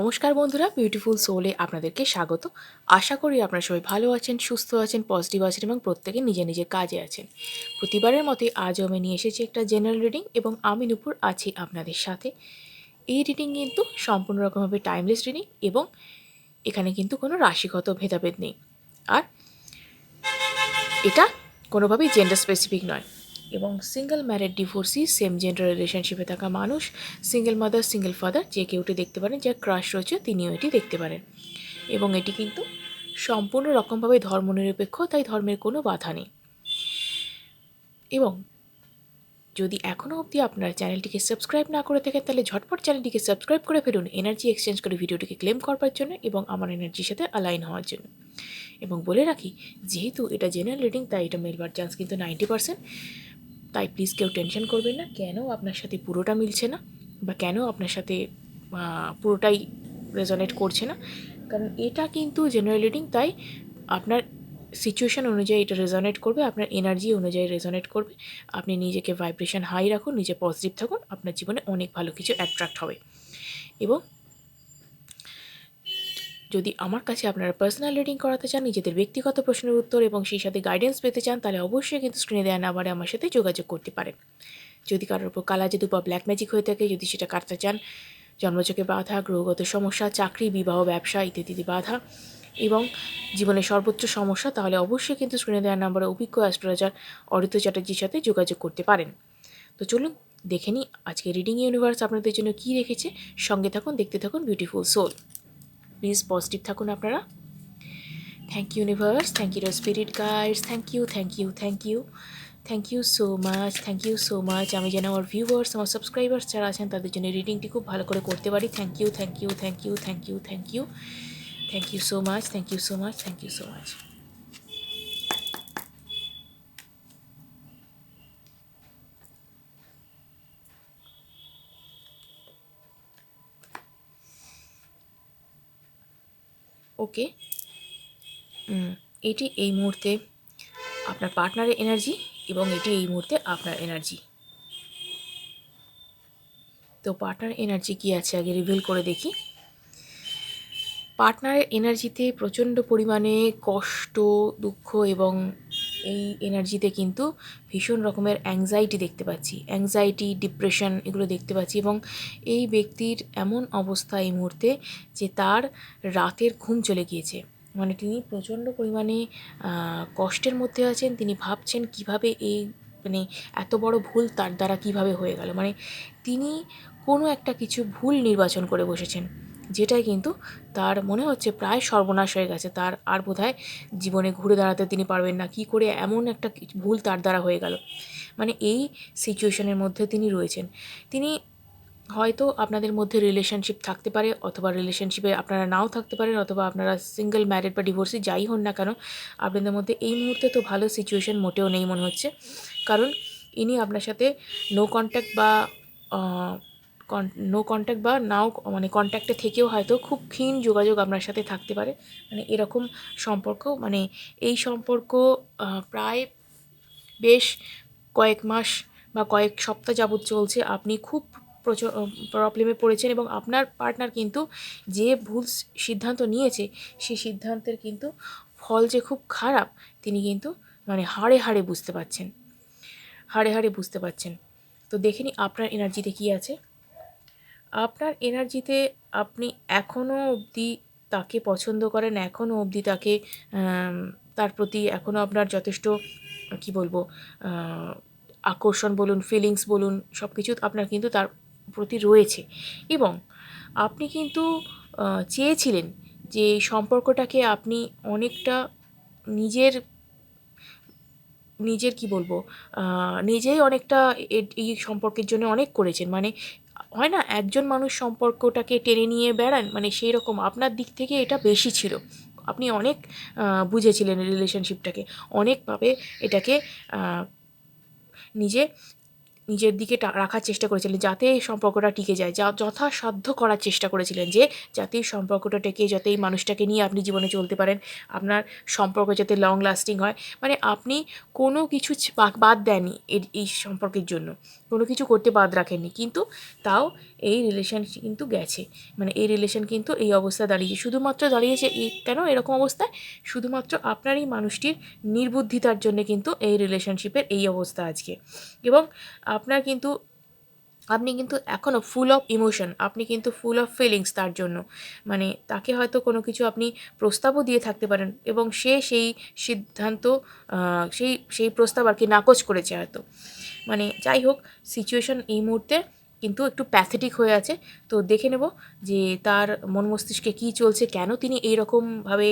নমস্কার বন্ধুরা বিউটিফুল সোলে আপনাদেরকে স্বাগত। আশা করি আপনারা সবাই ভালো আছেন, সুস্থ আছেন পজিটিভ আছেন এবং প্রত্যেকে নিজের নিজের কাজে আছেন। প্রতিবারের মতোই আজও আমি নিয়ে এসেছি একটা জেনারেল রিডিং এবং আমি নুপুর আছি আপনাদের সাথে। এই রিডিং কিন্তু সম্পূর্ণ রকমভাবে টাইমলেস রিডিং এবং এখানে কিন্তু কোনো রাশিগত ভেদাভেদ নেই। আর এটা কোনোভাবেই জেন্ডার স্পেসিফিক নয়। এবং single married divorcee same gender রিলেশনশিপে থাকা মানুষ সিঙ্গেল মাদার সিঙ্গেল ফাদার যে কেউটি দেখতে পারেন, যার ক্রাশ রয়েছে তিনিও এটি দেখতে পারেন। এবং এটি কিন্তু সম্পূর্ণ রকমভাবে ধর্মনিরপেক্ষ, তাই ধর্মের কোনো বাধা নেই। এবং যদি এখনও অবধি আপনার চ্যানেলটিকে সাবস্ক্রাইব না করে থাকেন, তাহলে ঝটপট চ্যানেলটিকে সাবস্ক্রাইব করে ফেলুন এনার্জি এক্সচেঞ্জ করে ভিডিওটিকে ক্লেম করবার জন্য এবং আমার এনার্জির সাথে অ্যালাইন হওয়ার জন্য। এবং বলে রাখি, যেহেতু এটা জেনারেল রিডিং তাই এটা মেলবার চান্স কিন্তু নাইনটি পার্সেন্ট তাই প্লিজ কেউ টেনশন করবেন না। কেন আপনার সাথে পুরোটা মিলছে না? বা কেন আপনার সাথে পুরোটাই রেজনেট করছে না? কারণ এটা কিন্তু জেনারেল রিডিং তাই আপনার সিচুয়েশান অনুযায়ী এটা রেজনেট করবে, আপনার এনার্জি অনুযায়ী রেজনেট করবে। আপনি নিজেকে ভাইব্রেশন হাই রাখুন, নিজে পজিটিভ থাকুন, আপনার জীবনে অনেক ভালো কিছু অ্যাট্রাক্ট হবে। এবং যদি আমার কাছে আপনারা পার্সোনাল রিডিং করাতে চান, নিজেদের ব্যক্তিগত প্রশ্নের উত্তর এবং সেই সাথে গাইডেন্স পেতে চান, তাহলে অবশ্যই কিন্তু স্ক্রিনে দেওয়া নাম্বারে আমার সাথে যোগাযোগ করতে পারেন। যদি কারোর উপর কালা জাদু বা ব্ল্যাক ম্যাজিক হয়ে থাকে, যদি সেটা কাটতে চান, জন্মচকে বাধা, গ্রহগত সমস্যা, চাকরি, বিবাহ, ব্যবসা ইত্যাদি বাধা এবং জীবনের সর্বোচ্চ সমস্যা, তাহলে অবশ্যই কিন্তু স্ক্রিনে দেওয়ার নাম্বারে অভিজ্ঞ অ্যাস্ট্রোলজার অরিত চ্যাটার্জির সাথে যোগাযোগ করতে পারেন। তো চলুন, দেখে নিই আজকে রিডিং ইউনিভার্স আপনাদের জন্য কী রেখেছে। সঙ্গে থাকুন, দেখতে থাকুন বিউটিফুল সোল প্লিজ পজিটিভ থাকুন আপনারা। Thank you universe thank you spirit guides thank you thank you thank you thank you so much thank you so much আমি যেন আমার ভিউয়ার্স আমার সাবস্ক্রাইবার্স যারা আছেন, তাদের জন্য রিডিংটি খুব ভালো করে করতে পারি। Thank you thank you thank you thank you thank you thank you so much thank you so much thank you so much okay? এটি এই মুহূর্তে আপনার পার্টনারের এনার্জি এবং এটি এই মুহূর্তে আপনার এনার্জি। তো পার্টনার এনার্জি কী আছে আগে রিভিল করে দেখি। পার্টনারের এনার্জিতে প্রচণ্ড পরিমাণে কষ্ট, দুঃখ এবং এই এনার্জিতে কিন্তু ভীষণ রকমের অ্যাংজাইটি দেখতে পাচ্ছি। অ্যাংজাইটি ডিপ্রেশন এগুলো দেখতে পাচ্ছি এবং এই ব্যক্তির এমন অবস্থা এই মুহূর্তে যে তার রাতের ঘুম চলে গিয়েছে। মানে তিনি প্রচণ্ড পরিমাণে কষ্টের মধ্যে আছেন। তিনি ভাবছেন কীভাবে এই মানে এত বড় ভুল তার দ্বারা কীভাবে হয়ে গেল। মানে তিনি কোনো একটা কিছু ভুল নির্বাচন করে বসেছেন। যেটাই কিন্তু তার মনে হচ্ছে প্রায় সর্বনাশ হয়ে গেছে। তার আর বোধহয় জীবনে ঘুরে দাঁড়াতে তিনি পারবেন না। কি করে এমন একটা ভুল তার দ্বারা হয়ে গেল? মানে এই সিচুয়েশনের মধ্যে তিনি রয়েছেন। তিনি হয়তো আপনাদের মধ্যে রিলেশনশিপ থাকতে পারে অথবা রিলেশনশিপে আপনারা নাও থাকতে পারেন অথবা আপনারা সিঙ্গেল ম্যারিড বা ডিভোর্সি যাই হন না কেন, আপনাদের মধ্যে এই মুহূর্তে তো ভালো সিচুয়েশন মোটেও নেই মনে হচ্ছে। কারণ ইনি আপনার সাথে নো কন্ট্যাক্ট বা নো কন্ট্যাক্ট বা নাও মানে কন্ট্যাক্টে থেকেও হয়তো খুব ক্ষীণ যোগাযোগ আপনার সাথে থাকতে পারে। মানে এরকম সম্পর্ক মানে এই সম্পর্ক প্রায় বেশ কয়েক মাস বা কয়েক সপ্তাহ যাবৎ চলছে। আপনি খুব প্রচুর প্রবলেমে পড়েছেন এবং আপনার পার্টনার কিন্তু যে ভুল সিদ্ধান্ত নিয়েছে সেই সিদ্ধান্তের কিন্তু ফল যে খুব খারাপ, তিনি কিন্তু মানে হাড়ে হাড়ে বুঝতে পারছেন। হাড়ে হাড়ে বুঝতে পারছেন। তো দেখে নিই আপনার এনার্জিতে কী আছে। আপনার এনার্জিতে আপনি এখনও অবধি তাকে পছন্দ করেন এখনও অবধি তাকে তার প্রতি এখনও আপনার যথেষ্ট, কি বলব আকর্ষণ বলুন ফিলিংস বলুন সব কিছু আপনার কিন্তু তার প্রতি রয়েছে। এবং আপনি কিন্তু চেয়েছিলেন যে এই সম্পর্কটাকে আপনি অনেকটা নিজের নিজের কি বলব নিজেই অনেকটা এই সম্পর্কের জন্য অনেক করেছেন। মানে হয় না? একজন মানুষ সম্পর্কটাকে টেনে নিয়ে বেড়ান? মানে সেই রকম আপনার দিক থেকে এটা বেশি ছিল। আপনি অনেক বুঝেছিলেন রিলেশনশিপটাকে অনেকভাবে এটাকে নিজে, নিজের দিকে রাখার চেষ্টা করেছিলেন, যাতে এই সম্পর্কটা টিকে যায়। যা, যথাসাধ্য করার চেষ্টা করেছিলেন যে, যাতে এই সম্পর্কটা টেকে, যাতে এই মানুষটাকে নিয়ে আপনি জীবনে চলতে পারেন, আপনার সম্পর্ক যাতে লং লাস্টিং হয়। মানে আপনি কোনো কিছু বাদ দেননি এই সম্পর্কের জন্য। কোনো কিছু করতে বাদ রাখেননি। কিন্তু তাও এই রিলেশান কিন্তু গেছে। মানে এই রিলেশান কিন্তু এই অবস্থায় দাঁড়িয়েছে। শুধুমাত্র দাঁড়িয়েছে এই কেন এরকম অবস্থায়? শুধুমাত্র আপনার এই মানুষটির নির্বুদ্ধিতার জন্য কিন্তু এই রিলেশনশিপের এই অবস্থা আজকে। এবং আপনার কিন্তু আপনি কিন্তু এখনও ফুল অফ ইমোশন আপনি কিন্তু ফুল অফ ফিলিংস তার জন্য। মানে তাকে হয়তো কোনো কিছু আপনি প্রস্তাবও দিয়ে থাকতে পারেন এবং সে সেই সিদ্ধান্ত সেই সেই প্রস্তাব আর কি নাকচ করেছে হয়তো। মানে যাই হোক সিচুয়েশন এই মুহূর্তে কিন্তু একটু প্যাথেটিক হয়ে আছে। তো দেখে নেব যে তার মন মস্তিষ্কে কী চলছে, কেন তিনি এইরকমভাবে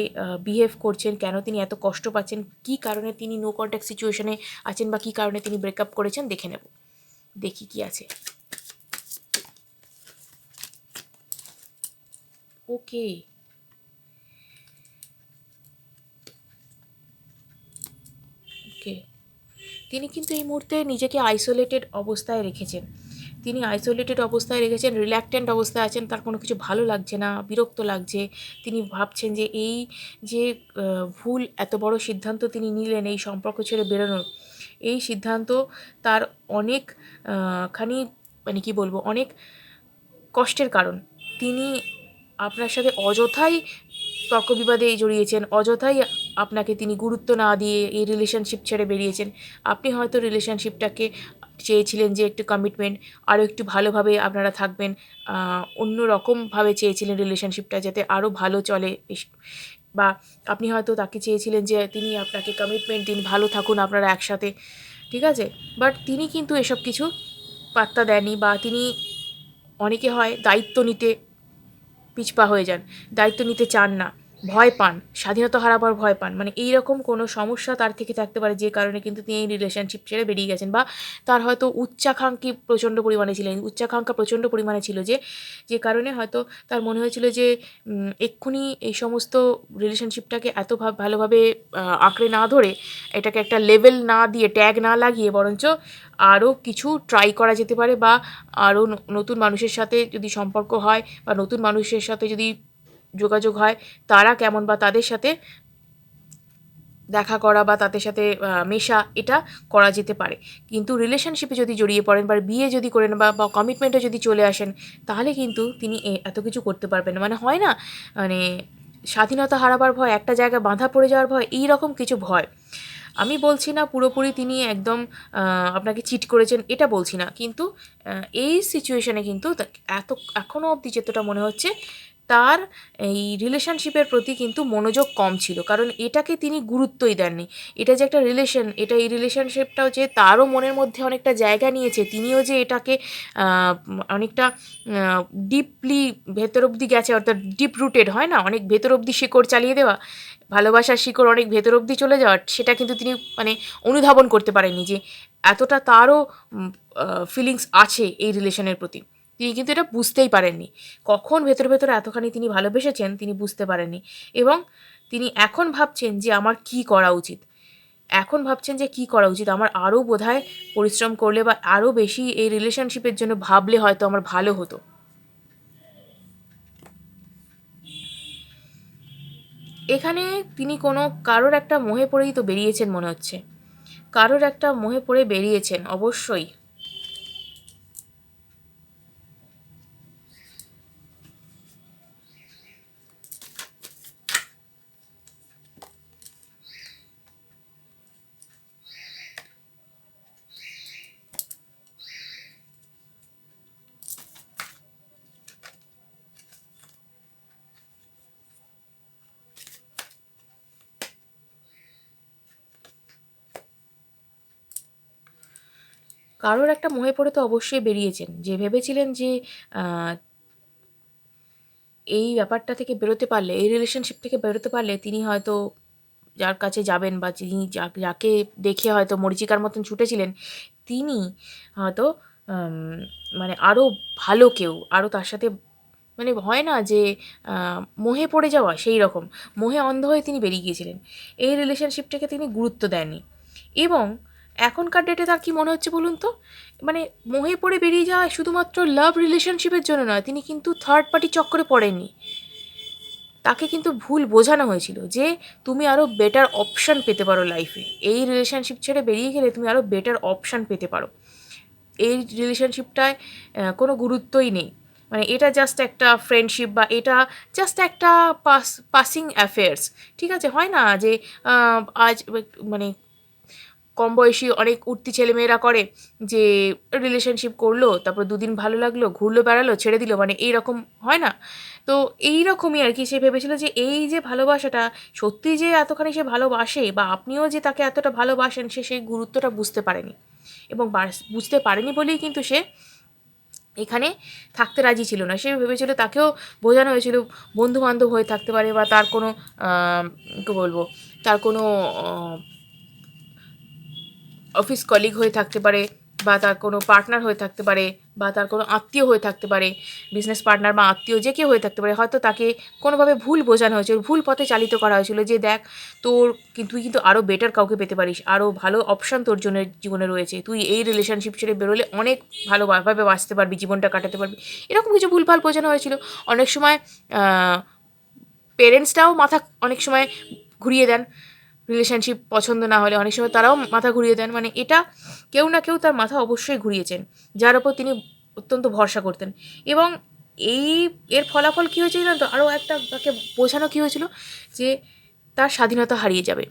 বিহেভ করছেন, কেন তিনি এত কষ্ট পাচ্ছেন, কী কারণে তিনি নো কন্ট্যাক্ট সিচুয়েশনে আছেন বা কী কারণে তিনি ব্রেকআপ করেছেন, দেখে নেব। দেখি কি আছে। ওকে ওকে তিনি কিন্তু এই মুহূর্তে নিজেকে আইসোলেটেড অবস্থায় রেখেছেন। তিনি আইসোলেটেড অবস্থায় রেখেছেন রিল্যাক্টেন্ট অবস্থায় আছেন, তার কোনো কিছু ভালো লাগছে না, বিরক্ত লাগছে। তিনি ভাবছেন যে এই যে ভুল এত বড় সিদ্ধান্ত তিনি নিলেন এই সম্পর্ক ছেড়ে বেরোনোর, এই সিদ্ধান্ত তার অনেক খানি মানে কি বলব, অনেক কষ্টের কারণ। তিনি আপনার সাথে অযথাই তর্ক বিবাদে জড়িয়েছেন, অযথাই আপনাকে তিনি গুরুত্ব না দিয়ে এই রিলেশনশিপ ছেড়ে বেরিয়েছেন। আপনি হয়তো রিলেশনশিপটাকে চেয়েছিলেন যে একটু কমিটমেন্ট আরও একটু ভালোভাবে আপনারা থাকবেন অন্য রকমভাবে চেয়েছিলেন রিলেশনশিপটা যাতে আরও ভালো চলে। বা আপনি হয়তো তাকে চেয়েছিলেন যে তিনি আপনাকে কমিটমেন্ট দিন, ভালো থাকুন আপনারা একসাথে, ঠিক আছে? বাট তিনি কিন্তু এসব কিছু পাত্তা দেননি বা তিনি অনেকে হয় দায়িত্ব নিতে পিছপা হয়ে যান। দায়িত্ব নিতে চান না। ভয় পান, স্বাধীনতা হারাবার ভয় পান মানে এই রকম কোনো সমস্যা তার থেকে থাকতে পারে যে কারণে কিন্তু তিনি এই রিলেশনশিপ ছেড়ে বেরিয়ে গেছেন বা তার হয়তো উচ্চাকাঙ্ক্ষী প্রচণ্ড পরিমাণে ছিলেন, উচ্চাকাঙ্ক্ষা প্রচণ্ড পরিমাণে ছিল যে যে কারণে হয়তো তার মনে হয়েছিল যে এক্ষুনি এই সমস্ত রিলেশনশিপটাকে এত ভাব- ভালোভাবে আঁকড়ে না ধরে এটাকে একটা লেভেল না দিয়ে ট্যাগ না লাগিয়ে বরঞ্চ আরও কিছু ট্রাই করা যেতে পারে বা আরও নতুন মানুষের সাথে যদি সম্পর্ক হয় বা নতুন মানুষের সাথে যদি যোগাযোগ হয়, তারা কেমন বা তাদের সাথে দেখা করা বা তাদের সাথে মেশা এটা করা যেতে পারে। কিন্তু রিলেশনশিপে যদি জড়িয়ে পড়েন বা বিয়ে যদি করেন বা বা কমিটমেন্টে যদি চলে আসেন, তাহলে কিন্তু তিনি এত কিছু করতে পারবেন মানে হয় না মানে স্বাধীনতা হারাবার ভয়, একটা জায়গায় বাঁধা পড়ে যাওয়ার ভয়, এই রকম কিছু ভয়। আমি বলছি না পুরোপুরি তিনি একদম আপনাকে চিট করেছেন, এটা বলছি না। কিন্তু এই সিচুয়েশনে কিন্তু এত এখনও অবধি যতটা মনে হচ্ছে তার এই রিলেশনশিপের প্রতি কিন্তু মনোযোগ কম ছিল। কারণ এটাকে তিনি গুরুত্বই দেননি। এটা যে একটা রিলেশন এটা এই রিলেশনশিপটাও যে তারও মনের মধ্যে অনেকটা জায়গা নিয়েছে, তিনিও যে এটাকে অনেকটা ডিপলি ভেতর অবধি গেছে, অর্থাৎ ডিপ রুটেড হয় না, অনেক ভেতর অবধি শিকড় চালিয়ে দেওয়া, ভালোবাসার শিকড় অনেক ভেতর অবধি চলে যাওয়ার সেটা কিন্তু তিনি মানে অনুধাবন করতে পারেননি যে এতটা তারও ফিলিংস আছে এই রিলেশনের প্রতি। তিনি কিন্তু এটা বুঝতেই পারেননি। কখন ভেতর ভেতরে এতখানি তিনি ভালোবেসেছেন তিনি বুঝতে পারেননি এবং তিনি এখন ভাবছেন যে আমার কি করা উচিত। এখন ভাবছেন যে কি করা উচিত? আমার আরও বোধহয় পরিশ্রম করলে বা আরও বেশি এই রিলেশনশিপের জন্য ভাবলে হয়তো আমার ভালো হতো। এখানে তিনি কোনো কারোর একটা মোহে পড়েই তো বেরিয়েছেন মনে হচ্ছে। কারোর একটা মোহে পড়ে বেরিয়েছেন, অবশ্যই। কারোর একটা মোহে পড়ে তো অবশ্যই বেরিয়েছেন। যে ভেবেছিলেন যে এই ব্যাপারটা থেকে বেরোতে পারলে, এই রিলেশনশিপ থেকে বেরোতে পারলে তিনি হয়তো যার কাছে যাবেন বা যিনি যাকে দেখে হয়তো মরিচিকার মতন ছুটেছিলেন, তিনি হয়তো মানে আরও ভালো কেউ আরও তার সাথে মানে হয় না যে মোহে পড়ে যাওয়া সেই রকম, মোহে অন্ধ হয়ে তিনি বেরিয়ে গিয়েছিলেন। এই রিলেশনশিপটাকে তিনি গুরুত্ব দেননি। এবং এখনকার ডেটে তার কি মনে হচ্ছে বলুন তো? মানে মোহে পড়ে বেরিয়ে যাওয়া শুধুমাত্র লাভ রিলেশনশিপের জন্য নয়, তিনি কিন্তু থার্ড পার্টি চক্করে পড়েননি। তাকে কিন্তু ভুল বোঝানো হয়েছিল যে তুমি আরও বেটার অপশান পেতে পারো লাইফে এই রিলেশনশিপ ছেড়ে বেরিয়ে গেলে তুমি আরও বেটার অপশান পেতে পারো। এই রিলেশনশিপটায় কোনো গুরুত্বই নেই। মানে এটা জাস্ট একটা ফ্রেন্ডশিপ বা এটা জাস্ট একটা পাস পাসিং অ্যাফেয়ার্স ঠিক আছে? হয় না যে আজ মানে কম বয়সী অনেক উঠতি ছেলেমেয়েরা করে যে রিলেশনশিপ করল, তারপর দুদিন ভালো লাগল, ঘুরলো, বেড়ালো, ছেড়ে দিল মানে এই রকম হয় না। তো এই রকমই আর কি সে ভেবেছিল যে এই যে ভালোবাসাটা সত্যি যে এতখানি সে ভালোবাসে বা আপনিও যে তাকে এতটা ভালোবাসেন, সে সেই গুরুত্বটা বুঝতে পারেনি। এবং বুঝতে পারেনি বলেই কিন্তু সে এখানে থাকতে রাজি ছিল না। সে ভেবেছিল তাকেও বোঝানো হয়েছিল বন্ধু বান্ধব হয়ে থাকতে পারে বা তার কোনো কী বলব, তার কোনো অফিস কলিগ হয়ে থাকতে পারে বা তার কোনো পার্টনার হয়ে থাকতে পারে বা তার কোনো আত্মীয় হয়ে থাকতে পারে বিজনেস পার্টনার বা আত্মীয় যে কেউ হয়ে থাকতে পারে, হয়তো তাকে কোনোভাবে ভুল বোঝানো হয়েছিল ভুল পথে চালিত করা হয়েছিল যে দেখ তোর কিন্তু তুই কিন্তু আরও বেটার কাউকে পেতে পারিস আরও ভালো অপশান তোর জন্য জীবনে রয়েছে, তুই এই রিলেশনশিপ ছেড়ে বেরোলে অনেক ভালোভাবে বাঁচতে পারবি, জীবনটা কাটাতে পারবি। এরকম কিছু ভুলভাল বোঝানো হয়েছিল। অনেক সময় পেরেন্টসরাও মাথা অনেক সময় ঘুরিয়ে দেন। রিলেশনশিপ পছন্দ না হলে অনেক সময় তারাও মাথা ঘুরিয়ে দেন। মানে এটা কেউ না কেউ তার মাথা অবশ্যই ঘুরিয়েছেন, যার ওপর তিনি অত্যন্ত ভরসা করতেন। এবং এই এর ফলাফল কী হয়েছিল জানো তো? আরও একটা তাকে বোঝানো কী হয়েছিল যে তার স্বাধীনতা হারিয়ে যাবে।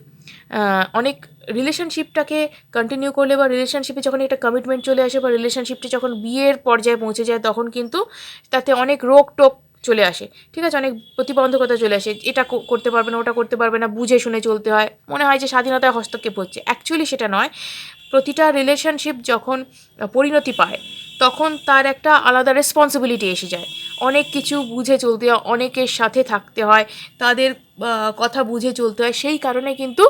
অনেক রিলেশনশিপটাকে কন্টিনিউ করলে বা রিলেশনশিপে যখন একটা কমিটমেন্ট চলে আসে বা রিলেশনশিপটি যখন বিয়ের পর্যায়ে পৌঁছে যায়, তখন কিন্তু তাতে অনেক রোগ টোক চলে আসে। ঠিক আছে, অনেক প্রতিবন্ধকতা চলে আসে। এটা করতে পারবে না, ওটা করতে পারবে না, বুঝে শুনে চলতে হয়। মনে হয় যে স্বাধীনতায় হস্তক্ষেপ হচ্ছে। অ্যাকচুয়ালি সেটা নয়। প্রতিটা রিলেশনশিপ যখন পরিণতি পায়, তখন তার একটা আলাদা রেসপন্সিবিলিটি এসে যায়। অনেক কিছু বুঝে চলতে হয়, অনেকের সাথে থাকতে হয়, তাদের কথা বুঝে চলতে হয়। সেই কারণে কিন্তু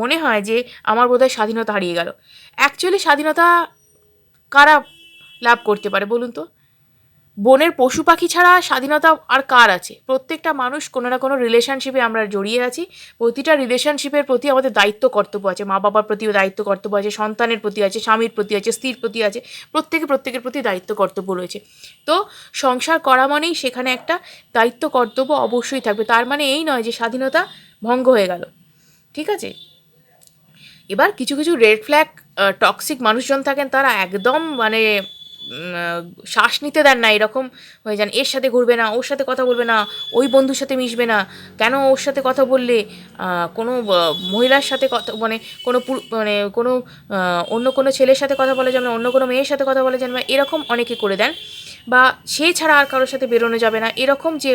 মনে হয় যে আমার বোধহয় স্বাধীনতা হারিয়ে গেল। অ্যাকচুয়ালি স্বাধীনতা কারা লাভ করতে পারে বলুন তো? বনের পশু পাখি ছাড়া স্বাধীনতা আর কার আছে? প্রত্যেকটা মানুষ কোনো না কোনো রিলেশনশিপে আমরা জড়িয়ে আছি। প্রতিটা রিলেশনশিপের প্রতি আমাদের দায়িত্ব কর্তব্য আছে। মা বাবার প্রতিও দায়িত্ব কর্তব্য আছে, সন্তানের প্রতি আছে, স্বামীর প্রতি আছে, স্ত্রীর প্রতি আছে। প্রত্যেকে প্রত্যেকের প্রতি দায়িত্ব কর্তব্য রয়েছে। তো সংসার করা মানেই সেখানে একটা দায়িত্ব কর্তব্য অবশ্যই থাকবে। তার মানে এই নয় যে স্বাধীনতা ভঙ্গ হয়ে গেল। ঠিক আছে? এবার কিছু কিছু রেড ফ্ল্যাগ টক্সিক মানুষজন থাকেন, তারা একদম মানে শ্বাস নিতে দেন না এরকম হয়ে যান। এর সাথে ঘুরবে না, ওর সাথে কথা বলবে না, ওই বন্ধুর সাথে মিশবে না। কেন ওর সাথে কথা বললে? কোনো মহিলার সাথে কথা মানে কোনো মানে কোনো অন্য কোনো ছেলের সাথে কথা বলা যাবে না, অন্য কোনো মেয়ের সাথে কথা বলা যাবে না, এরকম অনেকে করে দেন। বা সে ছাড়া আর কারোর সাথে বেরোনো যাবে না। এরকম যে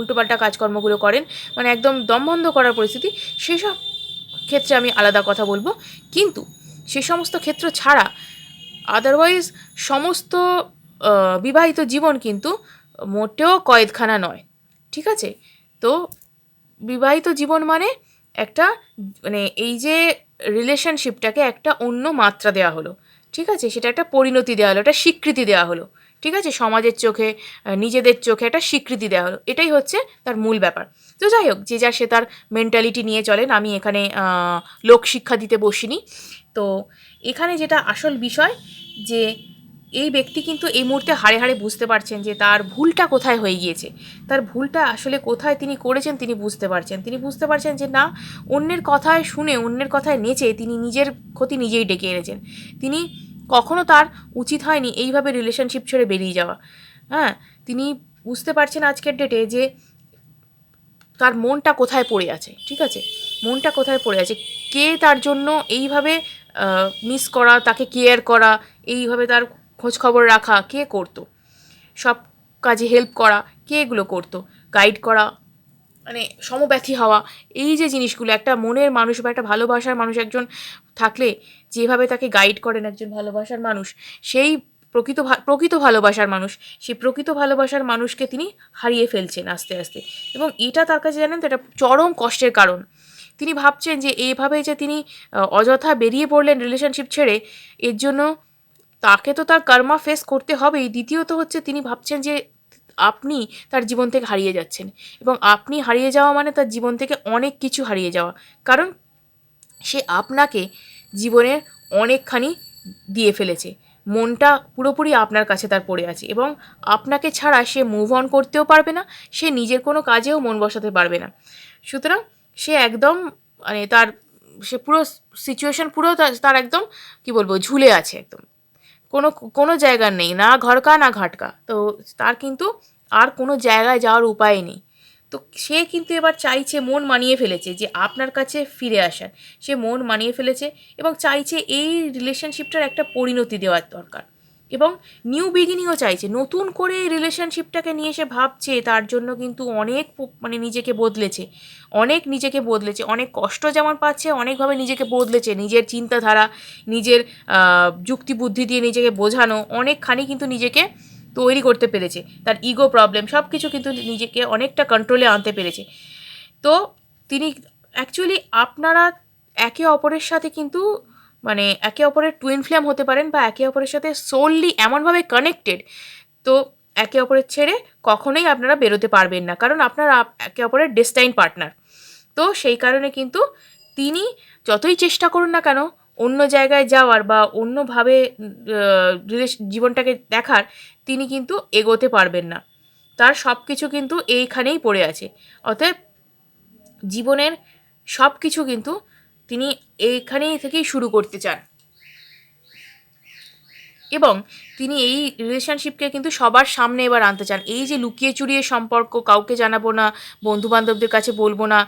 উল্টোপাল্টা কাজকর্মগুলো করেন মানে একদম দম বন্ধ করার পরিস্থিতি, সেসব ক্ষেত্রে আমি আলাদা কথা বলব। কিন্তু সে সমস্ত ক্ষেত্র ছাড়া আদারওয়াইজ সমস্ত বিবাহিত জীবন কিন্তু মোটেও কয়েদখানা নয়। ঠিক আছে? তো বিবাহিত জীবন মানে একটা মানে এই যে রিলেশনশিপটাকে একটা অন্য মাত্রা দেওয়া হলো। ঠিক আছে? সেটা একটা পরিণতি দেওয়া হলো, একটা স্বীকৃতি দেওয়া হলো। ঠিক আছে? সমাজের চোখে নিজেদের চোখে একটা স্বীকৃতি দেওয়া হলো। এটাই হচ্ছে তার মূল ব্যাপার। তো যাই হোক, যে যার সে তার মেন্টালিটি নিয়ে চলেন, আমি এখানে লোকশিক্ষা দিতে বসিনি। তো এখানে যেটা আসল বিষয়, যে এই ব্যক্তি কিন্তু এই মুহূর্তে হাড়ে হাড়ে বুঝতে পারছেন যে তার ভুলটা কোথায় হয়ে গিয়েছে। তার ভুলটা আসলে কোথায় তিনি করেছেন তিনি বুঝতে পারছেন। তিনি বুঝতে পারছেন যে না, অন্যের কথায় শুনে, অন্যের কথায় নেচে তিনি নিজের ক্ষতি নিজেই ডেকে এনেছেন। তিনি কখনো তার উচিত হয়নি এইভাবে রিলেশনশিপ ছেড়ে বেরিয়ে যাওয়া। হ্যাঁ তিনি বুঝতে পারছেন আজকের ডেটে যে তার মনটা কোথায় পড়ে আছে, ঠিক আছে? মনটা কোথায় পড়ে আছে? কে তার জন্য এইভাবে মিস করা, তাকে কেয়ার করা, এইভাবে তার খোঁজ খবর রাখা, কে করতো? সব কাজে হেল্প করা, কে এগুলো করতো? গাইড করা মানে সমব্যথী হওয়া, এই যে জিনিসগুলো, একটা মনের মানুষ বা একটা ভালোবাসার মানুষ একজন থাকলে, যেভাবে তাকে গাইড করেন একজন ভালোবাসার মানুষ, সেই প্রকৃত প্রকৃত ভালোবাসার মানুষ, সেই প্রকৃত ভালোবাসার মানুষকে তিনি হারিয়ে ফেলছেন আস্তে আস্তে। এবং এটা তার কাছে জানেন তো, এটা চরম কষ্টের কারণ। তিনি ভাবছেন যে এইভাবে যে তিনি অযথা বেরিয়ে পড়লেন রিলেশনশিপ ছেড়ে, এর জন্য তাকে তো তার কর্মা ফেস করতে হবেই। দ্বিতীয়ত হচ্ছে তিনি ভাবছেন যে আপনি তার জীবন থেকে হারিয়ে যাচ্ছেন এবং আপনি হারিয়ে যাওয়া মানে তার জীবন থেকে অনেক কিছু হারিয়ে যাওয়া। কারণ সে আপনাকে জীবনের অনেকখানি দিয়ে ফেলেছে। মনটা পুরোপুরি আপনার কাছে তার পড়ে আছে এবং আপনাকে ছাড়া সে মুভ অন করতেও পারবে না, সে নিজের কোনো কাজেও মন বসাতে পারবে না। সুতরাং সে একদম মানে তার, সে পুরো সিচুয়েশন পুরো তার- একদম, কি বলব, ঝুলে আছে একদম। কোনো কোনো জায়গার নেই, না ঘরকা, না ঘাটকা। তো তার কিন্তু আর কোনো জায়গায় যাওয়ার উপায় নেই। তো সে কিন্তু এবার চাইছে, মন মানিয়ে ফেলেছে যে আপনার কাছে ফিরে আসার। সে মন মানিয়ে ফেলেছে এবং চাইছে এই রিলেশনশিপটার একটা পরিণতি দেওয়ার দরকার। এবং নিউ বিগিনিংও চাইছে। নতুন করে এই রিলেশনশিপটাকে নিয়ে সে ভাবছে, তার জন্য কিন্তু অনেক মানে নিজেকে বদলেছে। অনেক নিজেকে বদলেছে। অনেক কষ্ট যেমন পাচ্ছে, অনেকভাবে নিজেকে বদলেছে। নিজের চিন্তাধারা, নিজের যুক্তি বুদ্ধি দিয়ে নিজেকে বোঝানো, অনেকখানি কিন্তু নিজেকে তৈরি করতে পেরেছে। তার ইগো প্রবলেম সব কিছু কিন্তু নিজেকে অনেকটা কন্ট্রোলে আনতে পেরেছে। তো তিনি অ্যাকচুয়ালি আপনারা একে অপরের সাথে কিন্তু মানে একে অপরের টুইন ফ্লেম হতে পারেন বা একে অপরের সাথে সোললি এমনভাবে কানেক্টেড তো একে অপরের ছেড়ে কখনোই আপনারা বেরোতে পারবেন না। কারণ আপনারা একে অপরের ডেস্টাইন পার্টনার তো সেই কারণে কিন্তু তিনি যতই চেষ্টা করুন না কেন, অন্য জায়গায় যাওয়ার বা অন্যভাবে জীবনটাকে দেখার, তিনি কিন্তু এগোতে পারবেন না। তার সব কিছু কিন্তু এইখানেই পড়ে আছে। অতএব জীবনের সব কিছু কিন্তু তিনি এইখানে থেকেই শুরু করতে চান। এবং তিনি এই রিলেশনশিপকে কিন্তু সবার সামনে এবার আনতে চান। এই যে লুকিয়ে চুরিয়ে সম্পর্ক কাউকে জানাব না বন্ধু বান্ধবদের কাছে বলব না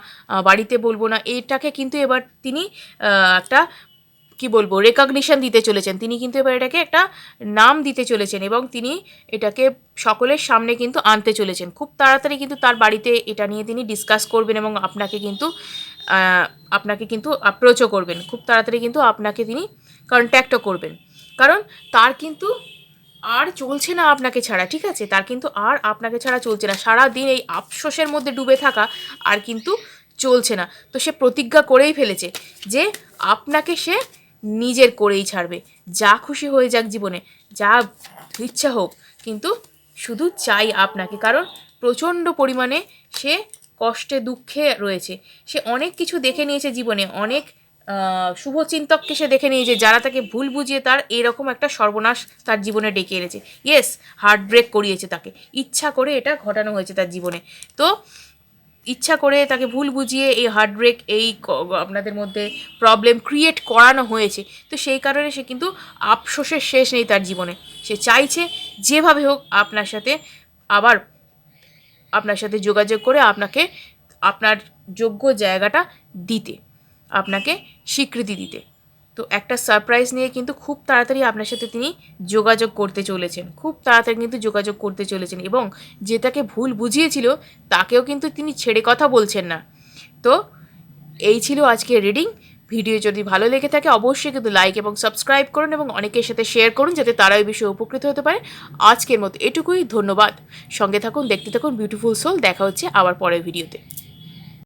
বাড়িতে বলব না, এটাকে কিন্তু এবার তিনি একটা কি বলব রেকগনিশন দিতে চলেছেন। তিনি কিন্তু এবার এটাকে একটা নাম দিতে চলেছেন এবং তিনি এটাকে সকলের সামনে কিন্তু আনতে চলেছেন। খুব তাড়াতাড়ি কিন্তু তার বাড়িতে এটা নিয়ে তিনি ডিসকাস করবেন এবং আপনাকে কিন্তু আপনাকে কিন্তু অ্যাপ্রোচও করবেন। খুব তাড়াতাড়ি কিন্তু আপনাকে তিনি কন্ট্যাক্টও করবেন। কারণ তার কিন্তু আর চলছে না আপনাকে ছাড়া, ঠিক আছে? তার কিন্তু আর আপনাকে ছাড়া চলছে না। সারা দিন এই আফসোসের মধ্যে ডুবে থাকা আর কিন্তু চলছে না। তো সে প্রতিজ্ঞা করেই ফেলেছে যে আপনাকে সে নিজের করেই ছাড়বে। যা খুশি হয়ে যাক জীবনে, যা ইচ্ছা হোক, কিন্তু শুধু চাই আপনাকে, কারণ প্রচণ্ড পরিমাণে সে কষ্টে, দুঃখে রয়েছে। সে অনেক কিছু দেখে নিয়েছে জীবনে, অনেক শুভচিন্তককে সে দেখে নিয়েছে, যারা তাকে ভুল বুঝিয়ে তার এরকম একটা সর্বনাশ তার জীবনে ডেকে এনেছে। ইয়েস হার্ট ব্রেক করিয়েছে তাকে। ইচ্ছা করে এটা ঘটানো হয়েছে তার জীবনে। তো ইচ্ছা করে তাকে ভুল বুঝিয়ে এই হার্ট ব্রেক এই আপনাদের মধ্যে প্রবলেম ক্রিয়েট করানো হয়েছে। তো সেই কারণে সে কিন্তু আফসোসের শেষ নেই তার জীবনে। সে চাইছে যেভাবে হোক আপনার সাথে আবার আপনার সাথে যোগাযোগ করে আপনাকে আপনার যোগ্য জায়গাটা দিতে, আপনাকে স্বীকৃতি দিতে। তো একটা সারপ্রাইজ নিয়ে কিন্তু খুব তাড়াতাড়ি আপনার সাথে তিনি যোগাযোগ করতে চলেছেন। খুব তাড়াতাড়ি কিন্তু যোগাযোগ করতে চলেছেন এবং যেটাকে ভুল বুঝিয়েছিল, তাকেও কিন্তু তিনি ছেড়ে কথা বলছেন না। তো এই ছিল আজকের রিডিং ভিডিও যদি ভালো লেগে থাকে, অবশ্যই কিন্তু লাইক এবং সাবস্ক্রাইব করুন এবং অনেকের সাথে শেয়ার করুন যাতে তারা এই বিষয়ে উপকৃত হতে পারে। আজকের মতো এটুকুই, ধন্যবাদ। সঙ্গে থাকুন, দেখতে থাকুন বিউটিফুল সোল দেখা হচ্ছে আবার পরের ভিডিওতে